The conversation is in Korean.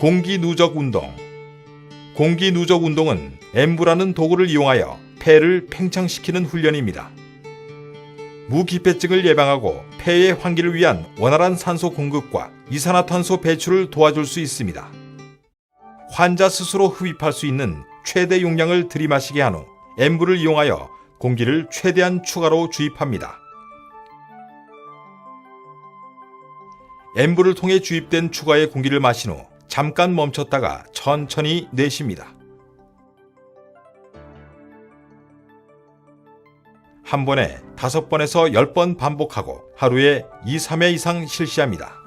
공기 누적 운동. 공기 누적 운동은 엠브라는 도구를 이용하여 폐를 팽창시키는 훈련입니다. 무기폐증을 예방하고 폐의 환기를 위한 원활한 산소 공급과 이산화탄소 배출을 도와줄 수 있습니다. 환자 스스로 흡입할 수 있는 최대 용량을 들이마시게 한 후 엠브를 이용하여 공기를 최대한 추가로 주입합니다. 엠브를 통해 주입된 추가의 공기를 마신 후 잠깐 멈췄다가 천천히 내쉽니다. 한 번에 다섯 번에서 열 번 반복하고 하루에 2, 3회 이상 실시합니다.